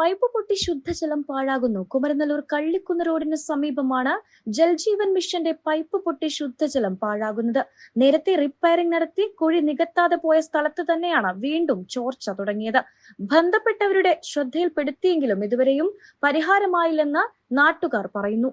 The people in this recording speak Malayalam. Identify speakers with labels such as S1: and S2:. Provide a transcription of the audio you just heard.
S1: പൈപ്പ് പൊട്ടി ശുദ്ധജലം പാഴാകുന്നു. കുമരനല്ലൂർ കള്ളിക്കുന്ന് റോഡിന് സമീപമാണ് ജൽജീവൻ മിഷന്റെ പൈപ്പ് പൊട്ടി ശുദ്ധജലം പാഴാകുന്നത്. നേരത്തെ റിപ്പയറിംഗ് നടത്തി കുഴി നികത്താതെ പോയ സ്ഥലത്ത് തന്നെയാണ് വീണ്ടും ചോർച്ച തുടങ്ങിയത്. ബന്ധപ്പെട്ടവരുടെ ശ്രദ്ധയിൽപ്പെടുത്തിയെങ്കിലും ഇതുവരെയും പരിഹാരമായില്ലെന്ന് നാട്ടുകാർ പറയുന്നു.